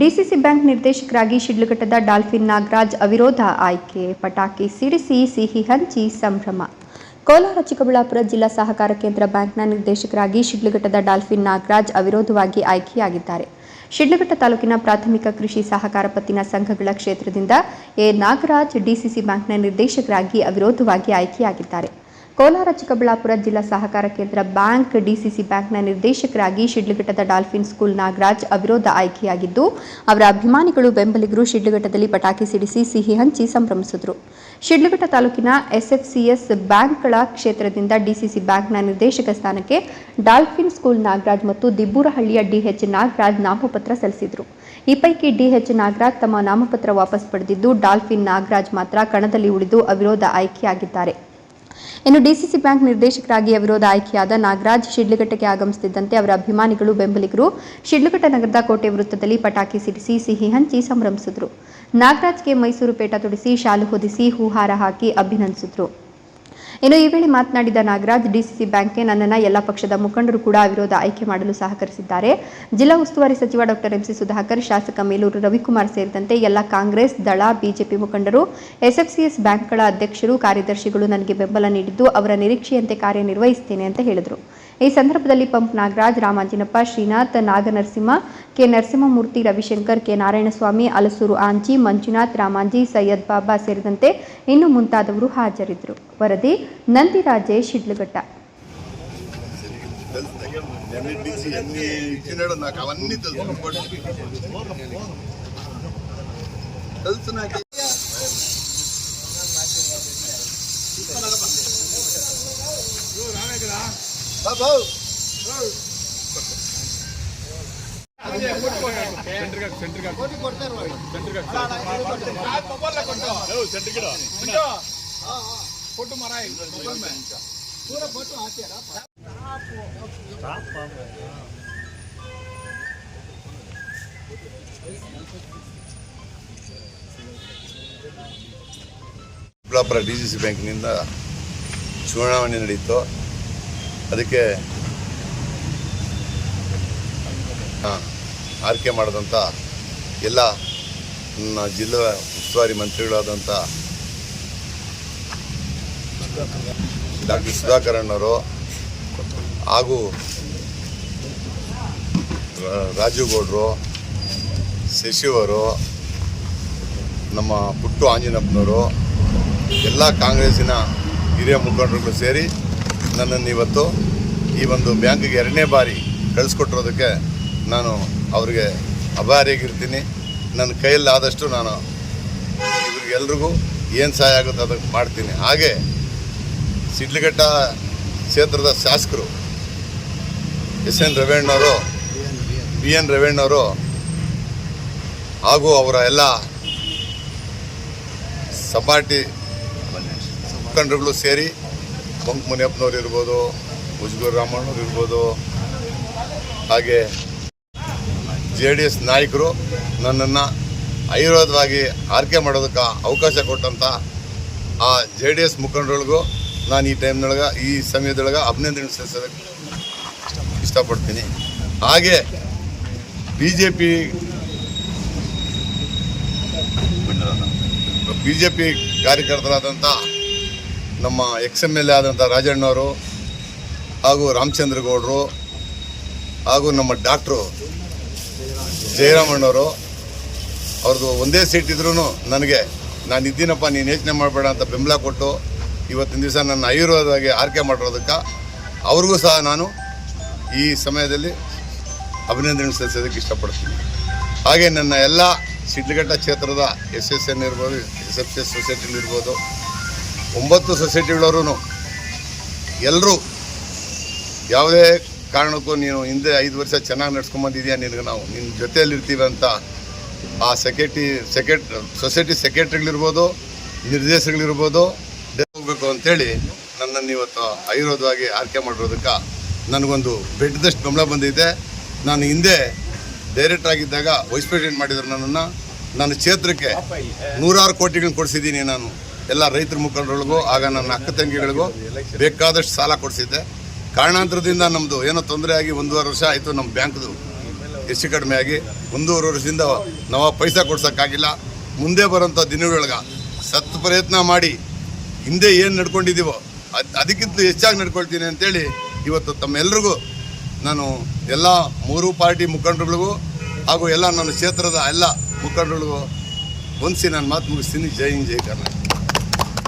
DCC bank ನಿರ್ದೇಶಕರಾಗಿ ಶಿಡ್ಲಘಟ್ಟದ dolphin Nagaraj ಅವಿರೋಧ ಆಯ್ಕೆ, ಪಟಾಕಿ ಸಿಡಿಸಿ, ಸಿಹಿ ಹಂಚಿ, ಸಂಭ್ರಮ. ಕೋಲಾರ, ಚಿಕ್ಕಬಳ್ಳಾಪುರ ಜಿಲ್ಲಾ ಸಹಕಾರ ಕೇಂದ್ರ ಬ್ಯಾಂಕ್ನ ನಿರ್ದೇಶಕರಾಗಿ ಶಿಡ್ಲಘಟ್ಟದ ಡಾಲ್ಫಿನ್ ನಾಗರಾಜ್ ಅವಿರೋಧವಾಗಿ ಆಯ್ಕೆಯಾಗಿದ್ದಾರೆ. ಶಿಡ್ಲಘಟ್ಟ ತಾಲೂಕಿನ ಪ್ರಾಥಮಿಕ ಕೃಷಿ ಸಹಕಾರ ಪತ್ತಿನ ಸಂಘಗಳ ಕ್ಷೇತ್ರದಿಂದ ಎ ನಾಗರಾಜ್ ಡಿಸಿಸಿ ಬ್ಯಾಂಕ್ನ ನಿರ್ದೇಶಕರಾಗಿ ಅವಿರೋಧವಾಗಿ ಆಯ್ಕೆಯಾಗಿದ್ದಾರೆ. ಕೋಲಾರ, ಚಿಕ್ಕಬಳ್ಳಾಪುರ ಜಿಲ್ಲಾ ಸಹಕಾರ ಕೇಂದ್ರ ಬ್ಯಾಂಕ್, ಡಿಸಿಸಿ ಬ್ಯಾಂಕ್ನ ನಿರ್ದೇಶಕರಾಗಿ ಶಿಡ್ಲಘಟ್ಟದ ಡಾಲ್ಫಿನ್ ಸ್ಕೂಲ್ ನಾಗರಾಜ್ ಅವಿರೋಧ ಆಯ್ಕೆಯಾಗಿದ್ದು, ಅವರ ಅಭಿಮಾನಿಗಳು ಬೆಂಬಲಿಗರು ಶಿಡ್ಲಘಟ್ಟದಲ್ಲಿ ಪಟಾಕಿ ಸಿಡಿಸಿ ಸಿಹಿ ಹಂಚಿ ಸಂಭ್ರಮಿಸಿದರು. ಶಿಡ್ಲಘಟ್ಟ ತಾಲೂಕಿನ ಎಸ್ಎಫ್ಸಿಎಸ್ ಬ್ಯಾಂಕ್ಗಳ ಕ್ಷೇತ್ರದಿಂದ ಡಿಸಿಸಿ ಬ್ಯಾಂಕ್ನ ನಿರ್ದೇಶಕ ಸ್ಥಾನಕ್ಕೆ ಡಾಲ್ಫಿನ್ ಸ್ಕೂಲ್ ನಾಗರಾಜ್ ಮತ್ತು ದಿಬ್ಬೂರಹಳ್ಳಿಯ ಡಿಎಚ್ ನಾಗರಾಜ್ ನಾಮಪತ್ರ ಸಲ್ಲಿಸಿದರು. ಈ ಪೈಕಿ ಡಿಎಚ್ ನಾಗರಾಜ್ ತಮ್ಮ ನಾಮಪತ್ರ ವಾಪಸ್ ಪಡೆದಿದ್ದು, ಡಾಲ್ಫಿನ್ ನಾಗರಾಜ್ ಮಾತ್ರ ಕಣದಲ್ಲಿ ಉಳಿದು ಅವಿರೋಧ ಆಯ್ಕೆಯಾಗಿದ್ದಾರೆ. ಇನ್ನು ಡಿಸಿಸಿ ಬ್ಯಾಂಕ್ ನಿರ್ದೇಶಕರಾಗಿ ಅವಿರೋಧ ಆಯ್ಕೆಯಾದ ನಾಗರಾಜ್ ಶಿಡ್ಲಘಟ್ಟಕ್ಕೆ ಆಗಮಿಸುತ್ತಿದ್ದಂತೆ ಅವರ ಅಭಿಮಾನಿಗಳು, ಬೆಂಬಲಿಗರು ಶಿಡ್ಲಘಟ್ಟ ನಗರದ ಕೋಟೆ ವೃತ್ತದಲ್ಲಿ ಪಟಾಕಿ ಸಿಡಿಸಿ, ಸಿಹಿ ಹಂಚಿ ಸಂಭ್ರಮಿಸಿದರು. ನಾಗರಾಜ್ಗೆ ಮೈಸೂರು ಪೇಟ ತೊಡಿಸಿ, ಶಾಲು ಹೊದಿಸಿ, ಹೂಹಾರ ಹಾಕಿ ಅಭಿನಂದಿಸಿದರು. ಇನ್ನು ಈ ವೇಳೆ ಮಾತನಾಡಿದ ನಾಗರಾಜ್, ಡಿಸಿಸಿ ಬ್ಯಾಂಕ್ಗೆ ನನ್ನನ್ನು ಎಲ್ಲ ಪಕ್ಷದ ಮುಖಂಡರು ಕೂಡ ಅವಿರೋಧ ಆಯ್ಕೆ ಮಾಡಲು ಸಹಕರಿಸಿದ್ದಾರೆ. ಜಿಲ್ಲಾ ಉಸ್ತುವಾರಿ ಸಚಿವ ಡಾಕ್ಟರ್ ಎಂಸಿ ಸುಧಾಕರ್, ಶಾಸಕ ಮೇಲೂರು ರವಿಕುಮಾರ್ ಸೇರಿದಂತೆ ಎಲ್ಲ ಕಾಂಗ್ರೆಸ್, ದಳ, ಬಿಜೆಪಿ ಮುಖಂಡರು, ಎಸ್ಎಫ್ಸಿಎಸ್ ಬ್ಯಾಂಕ್ಗಳ ಅಧ್ಯಕ್ಷರು, ಕಾರ್ಯದರ್ಶಿಗಳು ನನಗೆ ಬೆಂಬಲ ನೀಡಿದ್ದು ಅವರ ನಿರೀಕ್ಷೆಯಂತೆ ಕಾರ್ಯನಿರ್ವಹಿಸುತ್ತೇನೆ ಅಂತ ಹೇಳಿದರು. ಈ ಸಂದರ್ಭದಲ್ಲಿ pump Nagaraj, Ramanjinappa, Srinath, Naganarasimha, K. Narasimhamurthy, Ravishankar, K. Narayanaswamy, Alasuru Anji, Manjunath, Ramanji, Syed Baba ಸೇರಿದಂತೆ ಇನ್ನು ಮುಂತಾದವರು ಹಾಜರಿದ್ದರು. ವರದಿ ನಂದಿ ರಾಜೇಶ್, ಶಿಡ್ಲಘಟ್ಟ. ಕೊಟ್ಟು ಡಿ ಸಿ ಸಿ ಬ್ಯಾಂಕ್ನಿಂದ ಚುನಾವಣೆ ನಡೀತು. ಅದಕ್ಕೆ ಆಯ್ಕೆ ಮಾಡಿದಂಥ ಎಲ್ಲ ಜಿಲ್ಲಾ ಉಸ್ತುವಾರಿ ಮಂತ್ರಿಗಳಾದಂಥ ಡಾಕ್ಟರ್ ಸುಧಾಕರಣ್ಣವರು ಹಾಗೂ ರಾಜೀವ್ ರಾಜು ಗೌಡ್ರು ಶಶಿವರು ನಮ್ಮ ಪುಟ್ಟು ಆಂಜನಪ್ಪನವರು ಎಲ್ಲ ಕಾಂಗ್ರೆಸ್ಸಿನ ಹಿರಿಯ ಮುಖಂಡರುಗಳು ಸೇರಿ ನನ್ನನ್ನು ಇವತ್ತು ಈ ಒಂದು ಬ್ಯಾಂಕ್ಗೆ ಎರಡನೇ ಬಾರಿ ಕಳಿಸ್ಕೊಟ್ಟಿರೋದಕ್ಕೆ ನಾನು ಅವರಿಗೆ ಅಭಾರಿಯಾಗಿರ್ತೀನಿ. ನನ್ನ ಕೈಯಲ್ಲಾದಷ್ಟು ನಾನು ಇವ್ರಿಗೆಲ್ರಿಗೂ ಏನು ಸಹಾಯ ಆಗುತ್ತೆ ಅದಕ್ಕೆ ಮಾಡ್ತೀನಿ. ಹಾಗೆ ಸಿಡ್ಲಘಟ್ಟ ಕ್ಷೇತ್ರದ ಶಾಸಕರು ಎಸ್ ಎನ್ ರವೇಣ್ಣವರು, ಬಿ ಎನ್ ರವೇಣ್ಣವರು ಹಾಗೂ ಅವರ ಎಲ್ಲ ಸಪಾಟಿ ಮುಖಂಡರುಗಳು ಸೇರಿ ಬಂಕ್ ಮುನಿಯಪ್ಪನವ್ರು ಇರ್ಬೋದು ಉಜ್ಗೂರು ರಾಮಣ್ಣವ್ರು ಇರ್ಬೋದು, ಹಾಗೆ ಜೆ ಡಿ ಎಸ್ ನಾಯಕರು ನನ್ನನ್ನು ಆಯುರ್ವೇದವಾಗಿ ಆರ್ಕೆ ಮಾಡೋದಕ್ಕೆ ಅವಕಾಶ ಕೊಟ್ಟಂಥ ಆ ಜೆ ಡಿ ಎಸ್ ಮುಖಂಡರೊಳಗೂ ನಾನು ಈ ಟೈಮ್ನೊಳಗೆ, ಈ ಸಮಯದೊಳಗೆ ಅಭಿನಂದನೆ ಸಲ್ಲಿಸೋದಕ್ಕೆ ಇಷ್ಟಪಡ್ತೀನಿ. ಹಾಗೆ B J P B J P ಕಾರ್ಯಕರ್ತರಾದಂಥ ನಮ್ಮ ಎಕ್ಸ್ ಎಂ ಎಲ್ ಎ ಆದಂಥ ರಾಜಣ್ಣವರು ಹಾಗೂ ರಾಮಚಂದ್ರ ಗೌಡರು ಹಾಗೂ ನಮ್ಮ ಡಾಕ್ಟ್ರು ಜಯರಾಮಣ್ಣವರು ಅವ್ರದ್ದು ಒಂದೇ ಸೀಟ್ ಇದ್ರೂ ನನಗೆ, ನಾನು ಇದ್ದೀನಪ್ಪ, ನೀನು ಯೋಚನೆ ಮಾಡಬೇಡ ಅಂತ ಬೆಂಬಲ ಕೊಟ್ಟು ಇವತ್ತಿನ ದಿವಸ ನನ್ನ ಆಯುರ್ವೇದವಾಗಿ ಆರ್ಕೆ ಮಾಡಿರೋದಕ್ಕೆ ಅವ್ರಿಗೂ ಸಹ ನಾನು ಈ ಸಮಯದಲ್ಲಿ ಅಭಿನಂದನೆ ಸಲ್ಲಿಸೋದಕ್ಕೆ ಇಷ್ಟಪಡ್ತೀನಿ. ಹಾಗೆ ನನ್ನ ಎಲ್ಲ ಸಿಡ್ಲಘಟ್ಟ ಕ್ಷೇತ್ರದ ಎಸ್ ಎಸ್ ಎನ್ ಇರ್ಬೋದು, ಎಸ್ ಎಫ್ ಎಸ್ ಸೊಸೈಟಿಗಳಿರ್ಬೋದು ಒಂಬತ್ತು ಸೊಸೈಟಿಗಳವರು ಎಲ್ಲರೂ ಯಾವುದೇ ಕಾರಣಕ್ಕೂ ನೀನು ಹಿಂದೆ ಐದು ವರ್ಷ ಚೆನ್ನಾಗಿ ನಡ್ಸ್ಕೊಂಬಂದಿದ್ಯಾ ನಿನಗೆ ನಾವು? ನಿನ್ನ ಜೊತೆಯಲ್ಲಿರ್ತೀವಿ ಅಂತ ಆ ಸೆಕ್ರೆಟ್ರಿ, ಸೆಕ್ರೆಟ್, ಸೊಸೈಟಿ ಸೆಕ್ರೆಟ್ರಿಗಳಿರ್ಬೋದು ನಿರ್ದೇಶಕಗಳಿರ್ಬೋದು ಹೋಗಬೇಕು ಅಂತೇಳಿ ನನ್ನನ್ನು ಇವತ್ತು ಆಯುರ್ವೇದವಾಗಿ ಆಯ್ಕೆ ಮಾಡಿರೋದಕ್ಕೆ ನನಗೊಂದು ಬೆಟ್ಟದಷ್ಟು ಗಮನ ಬಂದಿದೆ. ನಾನು ಹಿಂದೆ ಡೈರೆಕ್ಟರ್ ಆಗಿದ್ದಾಗ ವೈಸ್ ಪ್ರೆಸಿಡೆಂಟ್ ಮಾಡಿದ್ರು ನನ್ನನ್ನು. ನನ್ನ ಕ್ಷೇತ್ರಕ್ಕೆ ನೂರಾರು ಕೋಟಿಗಳನ್ನ ಕೊಡಿಸಿದ್ದೀನಿ ನಾನು. ಎಲ್ಲ ರೈತರ ಮುಖಂಡರಿಗೂ ಆಗ ನನ್ನ ಅಕ್ಕ ತಂಗಿಗಳಿಗೂ ಬೇಕಾದಷ್ಟು ಸಾಲ ಕೊಡಿಸಿದ್ದೆ. ಕಾರಣಾಂತರದಿಂದ ನಮ್ಮದು ಏನೋ ತೊಂದರೆ ಆಗಿ ಒಂದೂವರೆ ವರ್ಷ ಆಯಿತು ನಮ್ಮ ಬ್ಯಾಂಕ್ದು ಹೆಚ್ಚು ಕಡಿಮೆ ಆಗಿ ಒಂದೂವರೆ ವರ್ಷದಿಂದ ನಾವು ಪೈಸಾ ಕೊಡ್ಸೋಕ್ಕಾಗಿಲ್ಲ. ಮುಂದೆ ಬರೋಂಥ ದಿನಗಳೊಳಗೆ ಸತ್ ಪ್ರಯತ್ನ ಮಾಡಿ ಹಿಂದೆ ಏನು ನಡ್ಕೊಂಡಿದ್ದೀವೋ ಅದು ಅದಕ್ಕಿಂತ ಹೆಚ್ಚಾಗಿ ನಡ್ಕೊಳ್ತೀನಿ ಅಂತೇಳಿ ಇವತ್ತು ತಮ್ಮೆಲ್ಲರಿಗೂ ನಾನು ಎಲ್ಲ ಮೂರು ಪಾರ್ಟಿ ಮುಖಂಡರುಗಳಿಗೂ ಹಾಗೂ ಎಲ್ಲ ನನ್ನ ಕ್ಷೇತ್ರದ ಎಲ್ಲ ಮುಖಂಡರುಗಳಿಗೂ ಹೊಂದಿಸಿ ನಾನು ಮಾತು ಮುಗಿಸ್ತೀನಿ. ಜೈ ಹಿಂದ್, ಜೈ ಕರ್ನಾಟಕ.